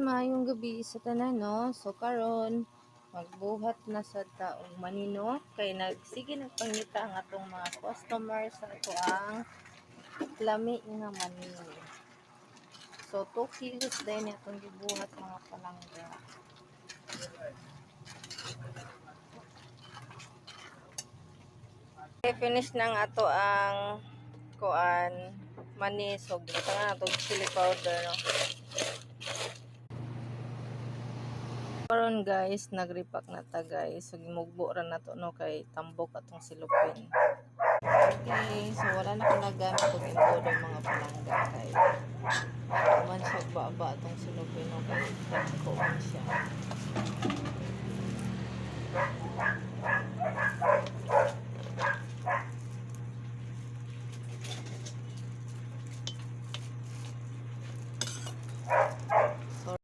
mayong gabi sa tanan no. So karon magbuhat na sa taong manino kay nagsige nagpangita ang atong mga customers sa ato ang lami nga manino. So 2 kilos din atong gibuhat mga palangga. Okay, finish na ato ang kuan mani so gita ato chili powder no. Karon guys, nagripak na ta guys. So gimugbo ra na to no kay tambok atong silupin. Okay, so wala na ko nagamit og imbodo mga palangga kay man siya baba atong silupin no kay ko siya.